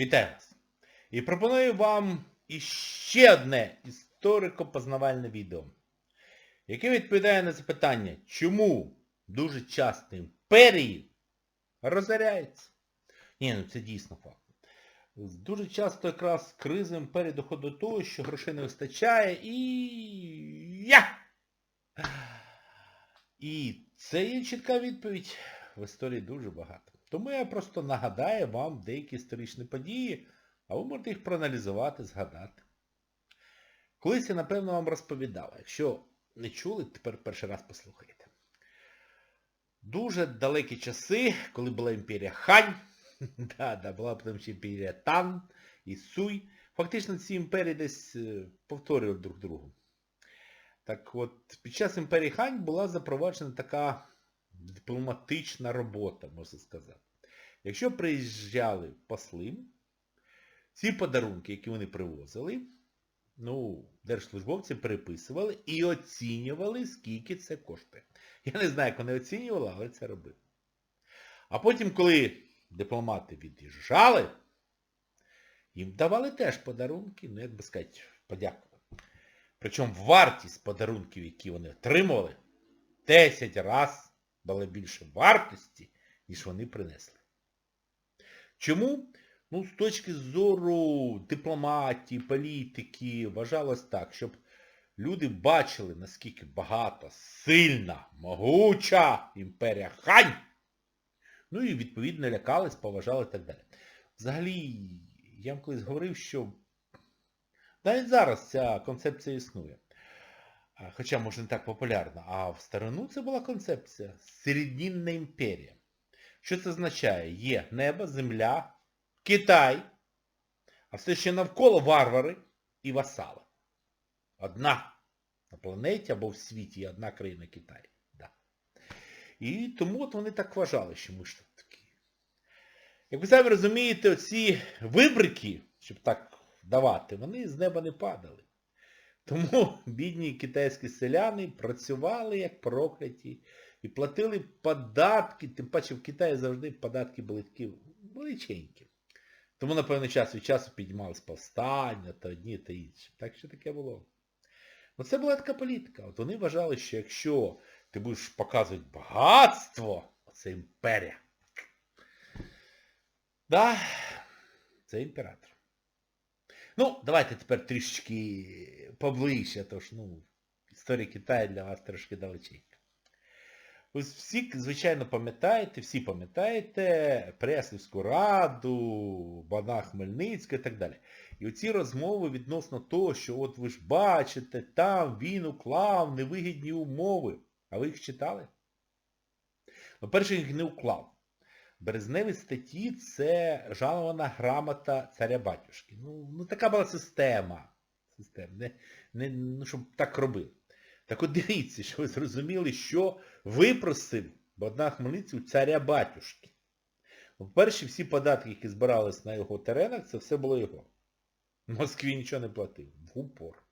Вітаю вас! І пропоную вам іще одне історико-познавальне відео, яке відповідає на запитання, чому дуже часто імперії розоряються. Ні, ну це дійсно факт. Дуже часто якраз кризи імперії доходить до того, що грошей не вистачає і... Я! І це є чітка відповідь. В історії дуже багато. Тому я просто нагадаю вам деякі історичні події, а ви можете їх проаналізувати, згадати. Колись я, напевно, вам розповідав. Якщо не чули, тепер перший раз послухайте. Дуже далекі часи, коли була імперія Хань, да, да, була потім ще імперія Тан і Суй. Фактично ці імперії десь е, повторювали друг другу. Так от, під час імперії Хань була запроваджена така дипломатична робота, можна сказати. Якщо приїжджали посли, ці подарунки, які вони привозили, ну, держслужбовці переписували і оцінювали, скільки це коштує. Я не знаю, як вони оцінювали, але це робили. А потім, коли дипломати від'їжджали, їм давали теж подарунки, ну, як би сказати, подякувати. Причому вартість подарунків, які вони отримували, 10 разів дали більше вартості, ніж вони принесли. Чому? Ну, з точки зору дипломатії, політики, вважалось так, щоб люди бачили, наскільки багата, сильна, могуча імперія Хань. Ну і відповідно лякались, поважали і так далі. Взагалі, я вам колись говорив, що навіть зараз ця концепція існує. Хоча, може, не так популярна. А в старину це була концепція середнінна імперія. Що це означає? Є небо, земля, Китай, а все ще навколо варвари і васали. Одна на планеті або в світі є одна країна Китай. Да. І тому от вони так вважали, що ми ж тут такі. Як ви самі розумієте, оці вибрики, щоб так давати, вони з неба не падали. Тому бідні китайські селяни працювали як прокляті і платили податки, тим паче в Китаї завжди податки були такі величенькі. Тому на певний час від часу піднімались повстання та одні та інші. Так що таке було. Ну це була така політика. От вони вважали, що якщо ти будеш показувати багатство, це імперія. Да, це імператор. Ну, давайте тепер трішечки поближче, тож, ну, історія Китаю для вас трошки далеченька. Ось всі, звичайно, пам'ятаєте, всі пам'ятаєте Преслівську раду, Бана Хмельницька і так далі. І оці розмови відносно того, що от ви ж бачите, там він уклав невигідні умови. А ви їх читали? Ну, перше, їх не уклав. Березневі статті це жалована грамота царя-батюшки. Ну, ну така була система. Система. Не, не, ну, щоб так робили. Так от дивіться, що ви зрозуміли, що випросив Богдан Хмельницький у царя-батюшки. По-перше, всі податки, які збирались на його теренах, це все було його. В Москві нічого не платив. В упор.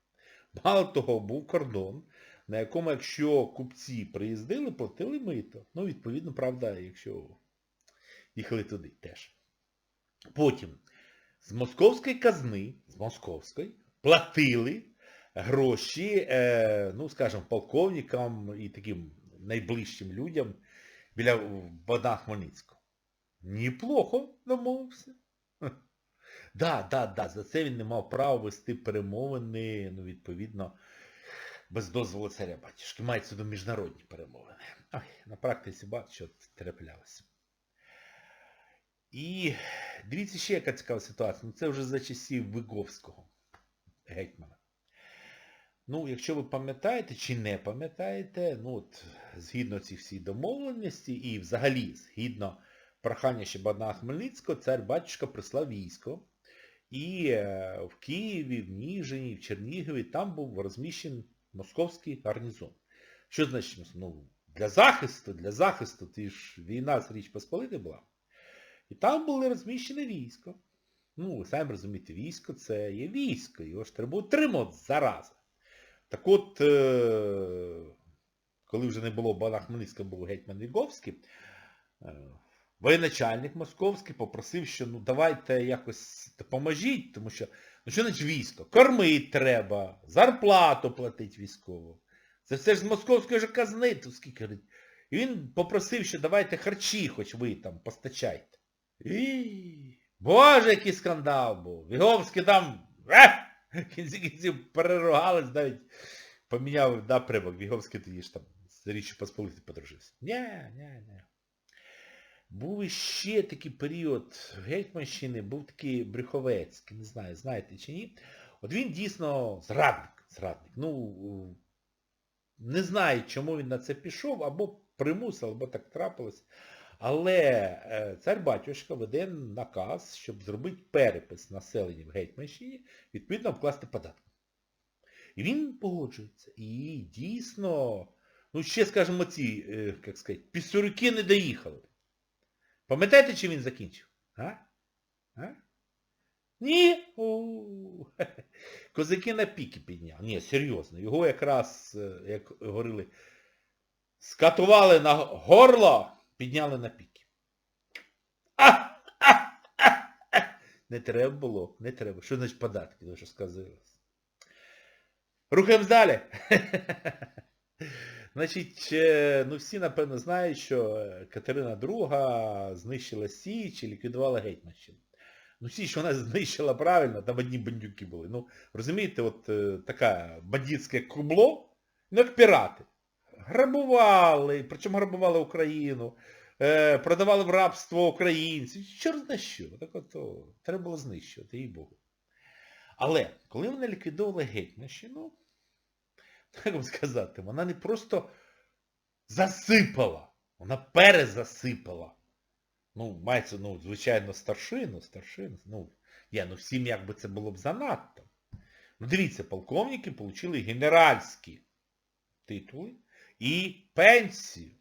Мало того, був кордон, на якому, якщо купці приїздили, платили мито. Ну, відповідно, правда, якщо їхали туди теж. Потім з московської казни, з московської, платили гроші, е, ну, скажімо, полковникам і таким найближчим людям біля Богдана Хмельницького. Неплохо домовився. Да, да, да, за це він не мав права вести перемовини, ну, відповідно, без дозволу царя батюшки. Мається до міжнародні перемовини. Ой, на практиці багато що траплялося. І дивіться ще яка цікава ситуація. Ну це вже за часів Виговського гетьмана. Ну, якщо ви пам'ятаєте чи не пам'ятаєте, ну от, згідно цих всіх домовленості і взагалі, згідно прохання ще Богдана Хмельницького, цар батюшка прислав військо. І е, в Києві, в Ніжині, в Чернігові там був розміщений московський гарнізон. Що значить? Ну, для захисту, для захисту, ти ж війна з Річ Посполити була. І там було розміщене військо. Ну, ви самі розумієте, військо це є військо, його ж треба утримувати зараза. Так от, е коли вже не було Богдана Хмельницького, був гетьман Віговський, е воєначальник московський попросив, що ну давайте якось допоможіть, тому що, ну що значить військо? Кормить треба, зарплату платить військово. Це все ж з московської ж казни, то скільки говорить. І він попросив, що давайте харчі, хоч ви там постачайте. І... Боже, який скандал був. Віговський там кінці кінців переругались, навіть поміняв напрямок. Віговський тоді ж там з Річі Посполитий подружився. Ні, ні, ні. Був іще такий період Гетьманщини, був такий Брюховецький, не знаю, знаєте чи ні. От він дійсно зрадник, зрадник. Ну, не знаю, чому він на це пішов, або примусив, або так трапилось. Але е, цар-батюшка веде наказ, щоб зробити перепис населення в Гетьманщині, відповідно вкласти податки. І він погоджується. І дійсно, ну ще, скажімо, ці, е, як сказати, пісюрики не доїхали. Пам'ятаєте, чим він закінчив? А? А? Ні. Козаки на піки підняв. Ні, серйозно. Його якраз, е, як говорили, скатували на горло, підняли на піки. Не треба було, не треба. Що значить податки, ви що сказилось? Рухаємось далі. Значить, е, ну всі, напевно, знають, що е, Катерина II знищила Січ і ліквідувала Гетьманщину. Ну Січ вона знищила правильно, там одні бандюки були. Ну, розумієте, от е, таке бандитське кубло, ну як пірати. Грабували, причому грабували Україну, е, продавали в рабство українців. Чорт на що. Так от, треба було знищувати, їй Богу. Але, коли вони ліквідовували Гетьманщину, як вам сказати, вона не просто засипала, вона перезасипала. Ну, мається, ну, звичайно, старшину, старшину, ну, я, ну всім якби це було б занадто. Ну, дивіться, полковники отримали генеральські титули і пенсію.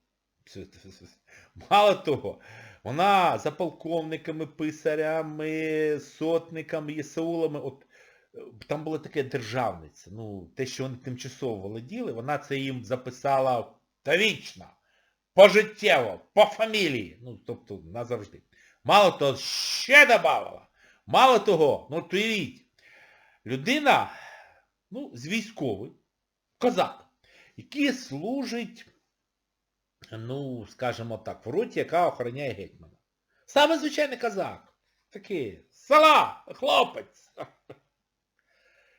Мало того, вона за полковниками, писарями, сотниками, єсаулами, от е, там була така державниця. Ну, те, що вони тимчасово володіли, вона це їм записала довічно, пожиттєво, по фамілії. Ну, тобто, назавжди. Мало того, ще додавала. Мало того, ну уявіть, людина, ну, з військовий, козак, який служить, ну, скажімо так, в роті, яка охороняє гетьмана. Саме звичайний козак. Такий, села, хлопець.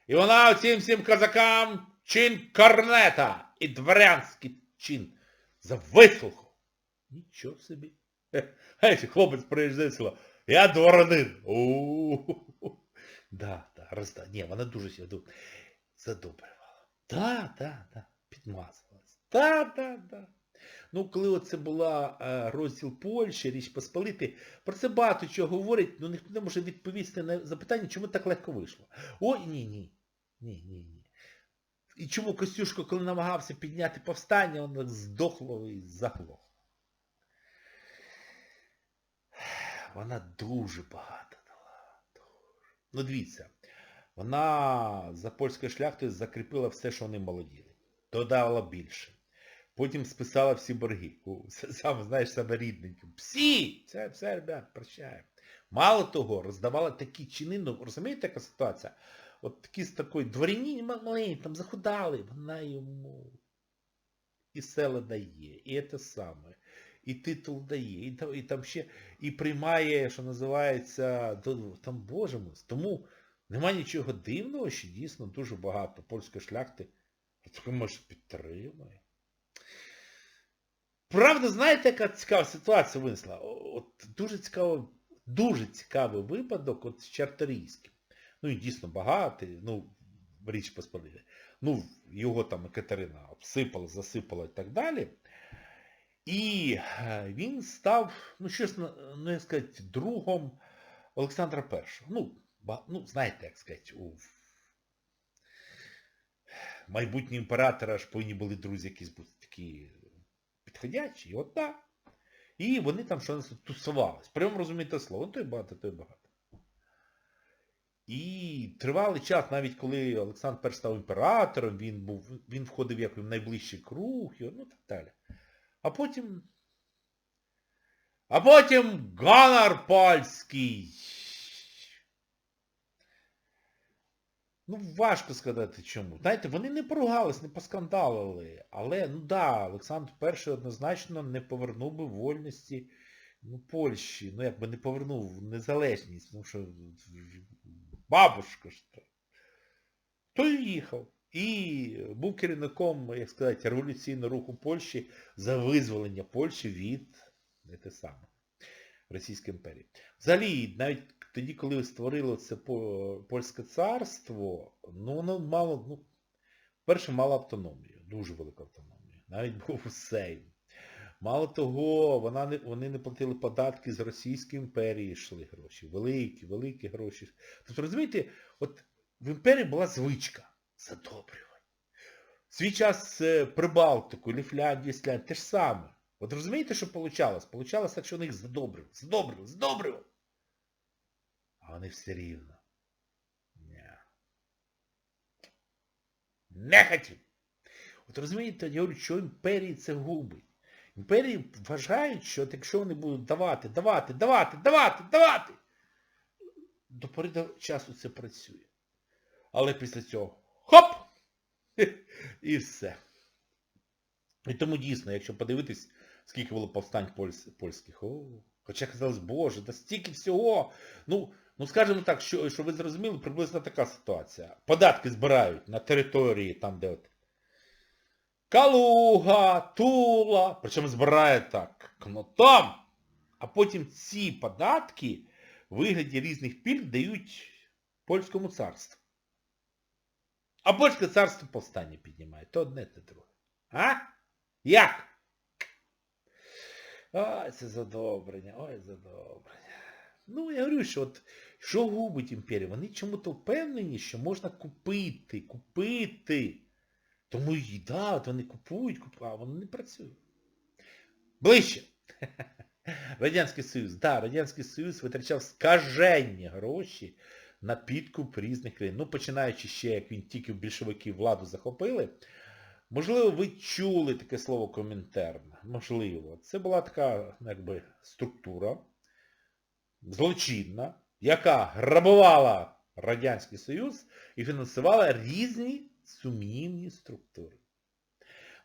І вона цим всім козакам чин корнета і дворянський чин за вислуху. Нічого собі. Гей, хлопець приїжджає село. Я дворянин. Да, да, розда. Ні, вона дуже сяду задобрювала. Да, да, да, да, да. Ну, коли оце була е, розділ Польщі, Річ Посполити, про це багато чого говорять, але ніхто не може відповісти на запитання, чому так легко вийшло. Ой, ні, ні. Ні, ні, ні. І чому Костюшко, коли намагався підняти повстання, воно здохло і заглохло. Вона дуже багато дала. Дуже. Ну дивіться, вона за польською шляхтою закріпила все, що вони молоділи. Додала більше. Потім списала всі борги. Сам, знаєш, саме рідненьким. Всі! Це все, ребят, прощаємо. Мало того, роздавала такі чини, ну розумієте, яка ситуація? От такі з такої дворяні маленькі, там захудали, вона йому і села дає, і те саме, і титул дає, і і там ще, і приймає, що називається, там, боже мой, тому нема нічого дивного, що дійсно дуже багато польської шляхти може підтримує. Правда, знаєте, яка цікава ситуація винесла? От дуже цікаво, дуже цікавий випадок от з Чарторійським. Ну і дійсно багатий, ну, річ Посполита. Ну, його там Катерина обсипала, засипала і так далі. І е, він став, ну чесно, ну як сказати, другом Олександра І. Ну, ну знаєте, як сказати, у майбутні імператора ж повинні були друзі якісь бути такі підходячі. І от так. І вони там що тусувались. Прямо розумієте слово. Ну, той багато, той багато. І тривалий час, навіть коли Олександр І став імператором, він був, він входив як в найближчий круг, і, ну так далі. А потім А потім гонор польський. Ну, важко сказати чому. Знаєте, вони не поругались, не поскандалили. Але, ну да, Олександр І однозначно не повернув би вольності ну, Польщі. Ну, якби не повернув незалежність. Ну що, бабушка ж то. То й їхав. І був керівником, як сказати, революційного руху Польщі за визволення Польщі від не те саме, Російської імперії. Взагалі, навіть тоді, коли створило це по- польське царство, ну воно мало, ну, перше, мало автономію, дуже велику автономію. Навіть був Сейм. Мало того, вона не, вони не платили податки з Російської імперії йшли гроші. Великі, великі гроші. Тобто, розумієте, от в імперії була звичка задобрювання. Свій час е, Прибалтику, Ліфляндію, Ісляндію, те ж саме. От розумієте, що получалось? Получалось так, що вони їх задобрювали, задобрювали, задобрювали. А вони все рівно. Ні. Не хотів. От розумієте, я говорю, що імперії це губить. Імперії вважають, що от якщо вони будуть давати, давати, давати, давати, давати, до пори до часу це працює. Але після цього хоп! І все. І тому дійсно, якщо подивитись, скільки було повстань польс- польських, о, хоча казалось, боже, да стільки всього. Ну, ну скажімо так, що, що ви зрозуміли, приблизно така ситуація. Податки збирають на території, там, де от Калуга, Тула, причому збирає так кнотом, а потім ці податки в вигляді різних пільг дають польському царству. А польське царство повстання піднімає. То одне, то друге. А? Як? Ой, це задобрення, ой, задобрення. Ну, я говорю, що от що губить імперія? Вони чому-то впевнені, що можна купити, купити. Тому і да, от вони купують, купують, а воно не працює. Ближче. Радянський Союз. Да, Радянський Союз витрачав скажені гроші на підкуп різних країн. Ну, починаючи ще, як він тільки більшовики владу захопили. Можливо, ви чули таке слово комінтерн. Можливо. Це була така, якби, структура злочинна, яка грабувала Радянський Союз і фінансувала різні сумнівні структури.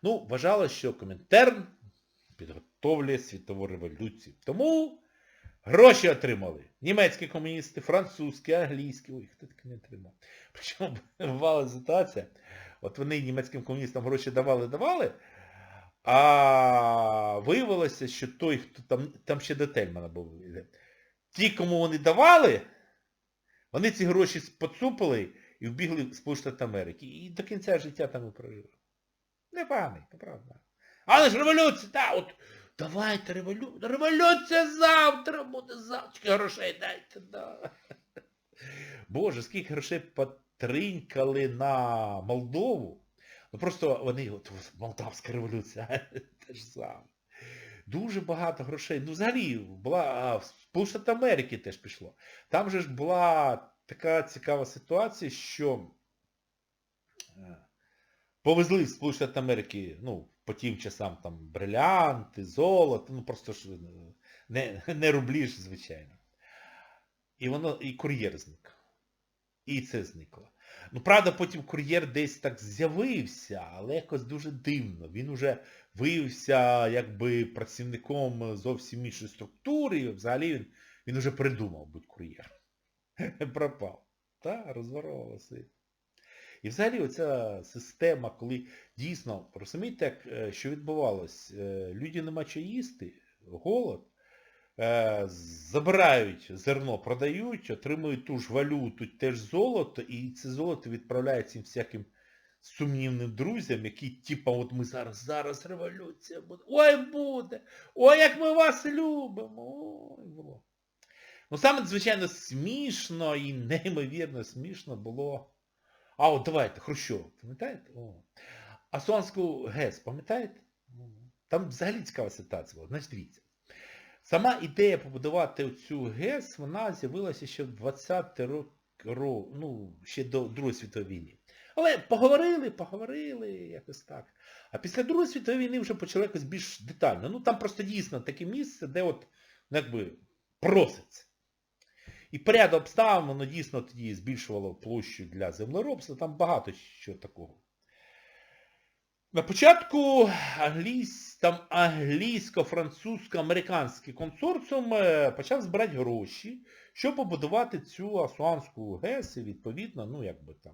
Ну, вважало, що Комінтерн підготовлює світову революцію. Тому гроші отримали. Німецькі комуністи, французькі, англійські. Ой, хто таке не отримав? Причому бувала ситуація. От вони німецьким комуністам гроші давали-давали, а виявилося, що той, хто там, там ще до Тельмана був. Ті, кому вони давали, вони ці гроші поцупили і вбігли в Сполучені Америки. І до кінця життя там і прожили. Непоганий, то правда. Але ж революція, так, от давайте революцію. Революція завтра буде завтра. Грошей дайте, да. Боже, скільки грошей потринькали на Молдову. Ну просто вони, от Молдавська революція, те ж саме. Дуже багато грошей. Ну, взагалі, була, в Сполучені Америки теж пішло. Там же ж була така цікава ситуація, що е, повезли в Сполучені Америки, ну, по тим часам там брилянти, золото, ну просто ж е, не, не рублі ж, звичайно. І воно, і кур'єр зник. І це зникло. Ну, правда, потім кур'єр десь так з'явився, але якось дуже дивно. Він уже виявився якби працівником зовсім іншої структури, і взагалі він, він уже придумав бути кур'єром. Пропав. Та, розворовувався. І взагалі оця система, коли дійсно, розумієте, е, що відбувалось? Е, Люди нема чого їсти, голод, забирають зерно, продають, отримують ту ж валюту, теж золото, і це золото відправляють цим всяким сумнівним друзям, які, типа, от ми зараз, зараз революція буде. Ой, буде! Ой, як ми вас любимо! Ой, було. Ну саме, звичайно, смішно і неймовірно смішно було. А от давайте, Хрущов, пам'ятаєте? О. Асуанську ГЕС, пам'ятаєте? Там взагалі цікава ситуація була. Значить, дивіться. Сама ідея побудувати цю ГЕС, вона з'явилася ще в 20 рок, ро- ну, ще до Другої світової війни. Але поговорили, поговорили, якось так. А після Другої світової війни вже почали якось більш детально. Ну там просто дійсно таке місце, де от ну, якби проситься. І поряд обставин воно дійсно тоді збільшувало площу для землеробства, там багато що такого. На початку англійсь, там англійсько-французько-американський консорціум е, почав збирати гроші, щоб побудувати цю Асуанську ГЕС і відповідно, ну якби там,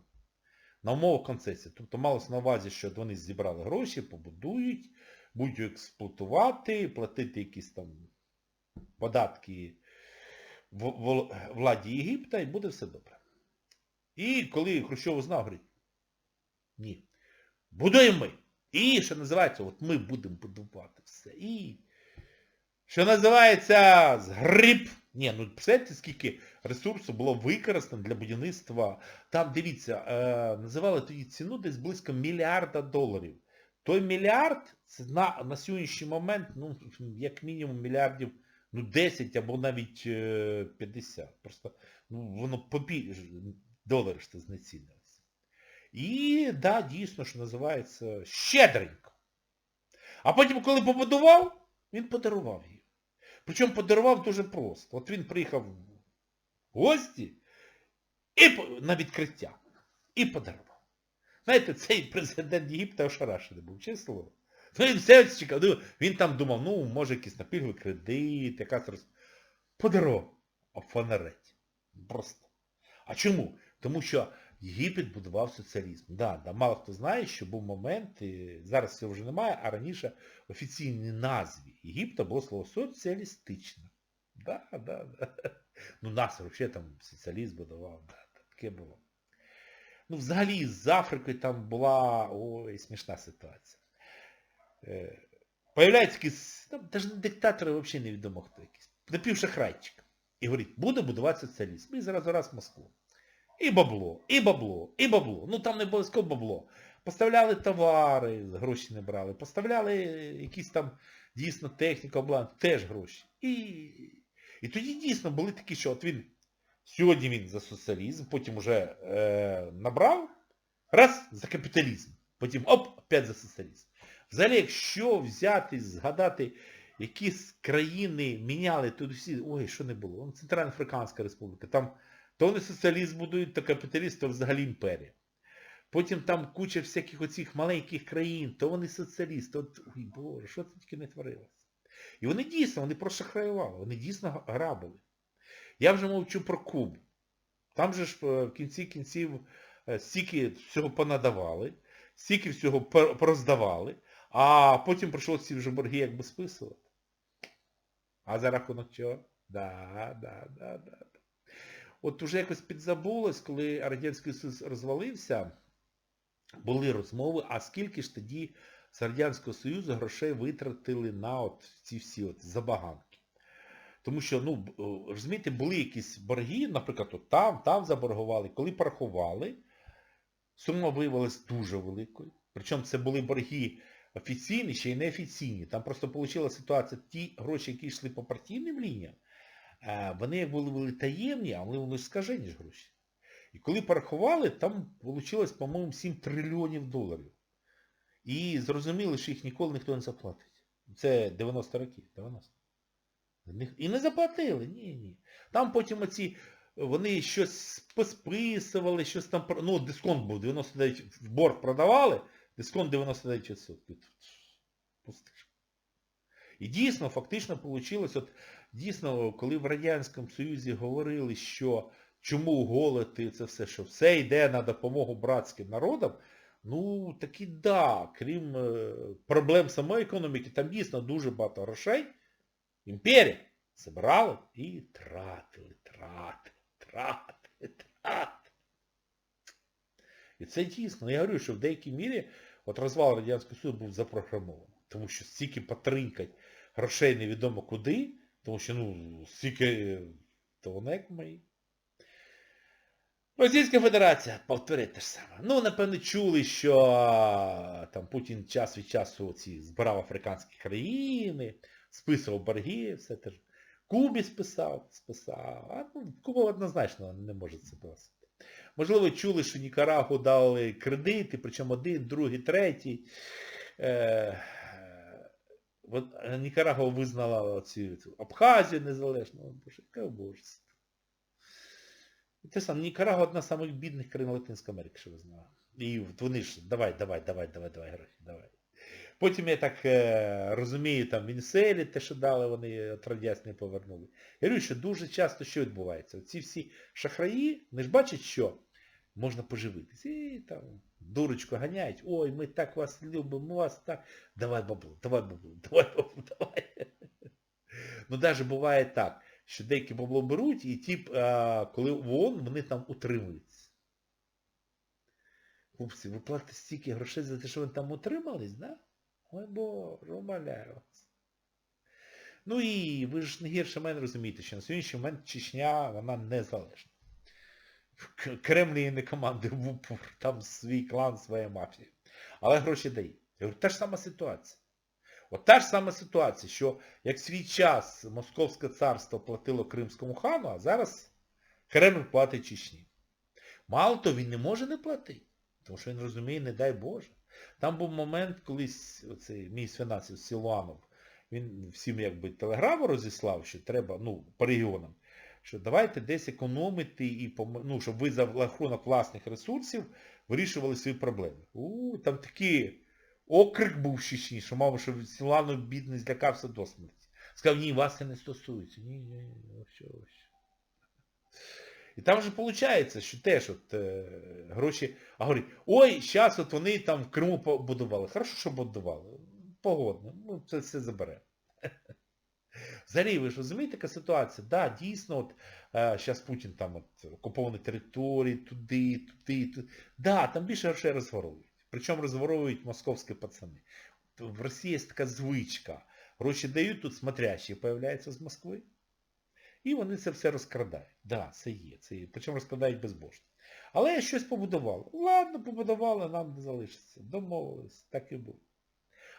на умовах концесії. Тобто малося на увазі, що вони зібрали гроші, побудують, будуть експлуатувати, платити якісь там податки владі Єгипта і буде все добре. І коли Хрущов узнав, говорить, ні, будуємо ми. І, що називається, от ми будемо будувати все. І, що називається, згріб. Ні, ну представляєте, скільки ресурсу було використано для будівництва. Там, дивіться, е, називали тоді ціну десь близько мільярда доларів. Той мільярд, це на, на сьогоднішній момент, ну, як мінімум мільярдів, ну, 10 або навіть е, 50. Просто, ну, воно побільше, долари ж це знецінилося. І, да, дійсно, що називається, щедренько. А потім, коли побудував, він подарував її. Причому подарував дуже просто. От він приїхав в гості і на відкриття. І подарував. Знаєте, цей президент Єгипта ошарашений був, чесне слово. Ну він все чекав. Ну, Він там думав, ну, може якийсь напільговий кредит, якась роз... Подарував. А фонареть. Просто. А чому? Тому що Єгипет будував соціалізм. Да, да, мало хто знає, що був момент, і зараз цього вже немає, а раніше в офіційній назві Єгипта було слово соціалістичне. Да, да, да. Ну нас взагалі там соціалізм будував, да, таке було. Ну, взагалі з Африкою там була ой, смішна ситуація. Е, Появляється якийсь, там навіть диктатори взагалі невідомо хто якийсь, напівшахрайчик. І говорить, буде будувати соціалізм. І зараз раз Москву. І бабло, і бабло, і бабло. Ну там не обов'язково бабло. Поставляли товари, гроші не брали. Поставляли якісь там дійсно техніку, обладнання, теж гроші. І, і тоді дійсно були такі, що от він, сьогодні він за соціалізм, потім вже е, набрав, раз, за капіталізм. Потім оп, опять за соціалізм. Взагалі, якщо взяти, згадати, які країни міняли тут всі, ой, що не було, Вон Центральна Африканська Республіка, там то вони соціалізм будують, то капіталіст, то взагалі імперія. Потім там куча всяких оцих маленьких країн, то вони соціалісти, от, ой Боже, що це тільки не творилося. І вони дійсно, вони прошахраювали, вони дійсно грабили. Я вже мовчу про Кубу. Там же ж е, в кінці кінців е, стільки всього понадавали, стільки всього пор- пороздавали, а потім прийшлося ці вже борги якби списувати. А за рахунок чого? Да, да, да, да. От уже якось підзабулось, коли Радянський Союз розвалився, були розмови, а скільки ж тоді з Радянського Союзу грошей витратили на от ці всі от забаганки. Тому що, ну, розумієте, були якісь борги, наприклад, от там, там заборгували. Коли порахували, сума виявилась дуже великою. Причому це були борги офіційні, ще й неофіційні. Там просто вийшла ситуація, ті гроші, які йшли по партійним лініям, вони як були, були таємні, а вони скажені ж гроші. І коли порахували, там вийшло, по-моєму, 7 трильйонів доларів. І зрозуміли, що їх ніколи ніхто не заплатить. Це 90 років, 90. І не заплатили, ні, ні. Там потім оці, вони щось посписували, щось там, ну, дисконт був, 99, в борг продавали, дисконт 99%. Пустиш. І дійсно, фактично вийшло, от дійсно, коли в Радянському Союзі говорили, що чому голод це все, що все йде на допомогу братським народам, ну таки да, крім е, проблем самої економіки, там дійсно дуже багато грошей. Імперія збирали і тратили, тратили, тратили, тратили. І це дійсно. Я говорю, що в деякій мірі от розвал Радянського Союзу був запрограмований. Тому що стільки потринкать грошей невідомо куди, тому що, ну, стільки, то воно як мої. Російська Федерація повторить те ж саме. Ну, напевно, чули, що там Путін час від часу ці збирав африканські країни, списував борги, все те ж. Кубі списав, списав. А ну, Куба однозначно не може це писати. Можливо, чули, що Нікарагу дали кредити, причому один, другий, третій. Е, е, визнала цю, Абхазію незалежну. Боже, яке убожество. І те саме, Нікарагуа одна з самих бідних країн Латинської Америки, що ви знали. І вони ж, давай, давай, давай, давай, давай, гроші, давай. Потім я так е, розумію, там Венесуелі те, що дали, вони от радянські не повернули. Я говорю, що дуже часто що відбувається? Ці всі шахраї, вони ж бачать, що можна поживитись. І там дурочку ганяють, ой, ми так вас любимо, ми вас так. Давай бабло, давай бабло, давай бабло, давай. Ну навіть буває так, що деякі бабло беруть, і ті, коли в ООН, вони там утримуються. Хлопці, ви платите стільки грошей за те, що ви там утримались, да? Ой боже, умоляю вас. Ну і ви ж не гірше мене розумієте, що на сьогоднішній момент Чечня, вона незалежна. К- Кремль не командує в упор, там свій клан, своя мафія. Але гроші дає. Я говорю, та ж сама ситуація. От та ж сама ситуація, що як свій час Московське царство платило Кримському хану, а зараз Кремль платить Чечні. Мало того, він не може не платити. Тому що він розуміє, не дай Боже. Там був момент, колись оцей мій фінансів Сілуанов, він всім якби телеграму розіслав, що треба, ну, по регіонам, що давайте десь економити, і ну, щоб ви за рахунок власних ресурсів вирішували свої проблеми. У, там такий окрик був Чечні, що мав, що Сілуанов бідний злякався до смерті. Сказав, ні, вас це не стосується. Ні, ні, ні, ось, ось. І там вже виходить, що теж от е, гроші, а говорить, ой, зараз от вони там в Криму побудували. Хорошо, що будували. Погодно. Ну, це все забере. Взагалі, ви ж розумієте, така ситуація? Да, дійсно, от зараз Путін там от окуповані території, туди, туди, туди. Да, там більше грошей розворовують. Причому розворовують московські пацани. В Росії є така звичка. Гроші дають, тут смотрящі появляються з Москви. І вони це все розкрадають. Да, це є, це є. Причому розкрадають безбожно. Але я щось побудували. Ладно, побудували, нам не залишиться. Домовились, так і було.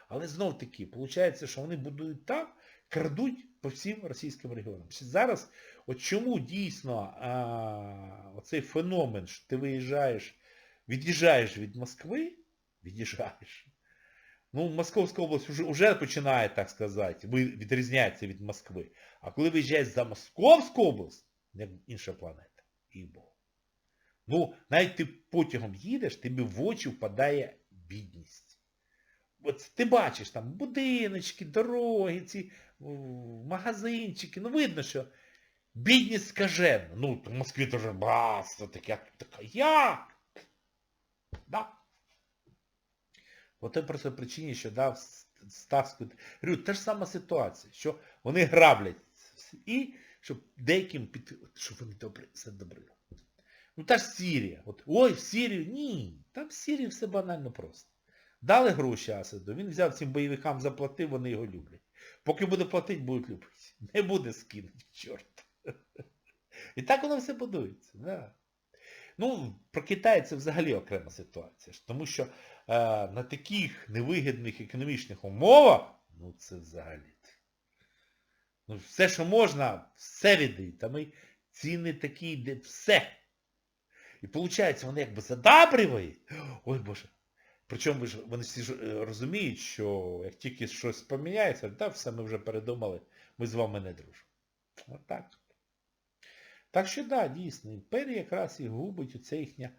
Але знов таки, виходить, що вони будують так, крадуть по всім російським регіонам. Зараз, от чому дійсно а, оцей феномен, що ти виїжджаєш, від'їжджаєш від Москви, від'їжджаєш. Ну, Московська область вже, вже починає, так сказати, відрізняється від Москви. А коли виїжджаєш за Московську область, як інша планета. І Бог. Ну, навіть ти потягом їдеш, тобі в очі впадає бідність. От ти бачиш там будиночки, дороги, ці магазинчики. Ну видно, що бідність скажена. Ну, в Москві теж багатство таке, а тут таке, як? Да. От це просто причині, що дав Ставську. Говорю, та ж сама ситуація, що вони граблять і щоб деяким під... щоб вони добре, все добре. Ну та ж Сірія. От, ой, в Сірію. Ні. Там в Сірії все банально просто. Дали гроші Асаду, він взяв цим бойовикам, заплатив, вони його люблять. Поки буде платити, будуть любити. Не буде скинути, чорт. І так воно все будується. Да. Ну, про Китай це взагалі окрема ситуація. Тому що е, на таких невигідних економічних умовах, ну це взагалі. Ну, все, що можна, все віддають. Там і ціни такі, де все. І виходить, вони якби задабрюють. Ой Боже. Причому ж, вони всі ж е, розуміють, що як тільки щось поміняється, та все, ми вже передумали, ми з вами не дружимо. Отак. Так що да, дійсно, імперія якраз і губить оце їхнє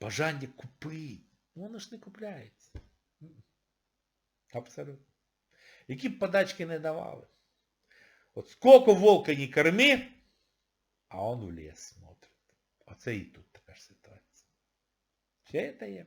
бажання купити. Ну, Воно ж не купляється. Абсолютно. Які б подачки не давали. От сколько волка не корми, а он в лес смотрит. Оце і тут така ж ситуація. Все це є.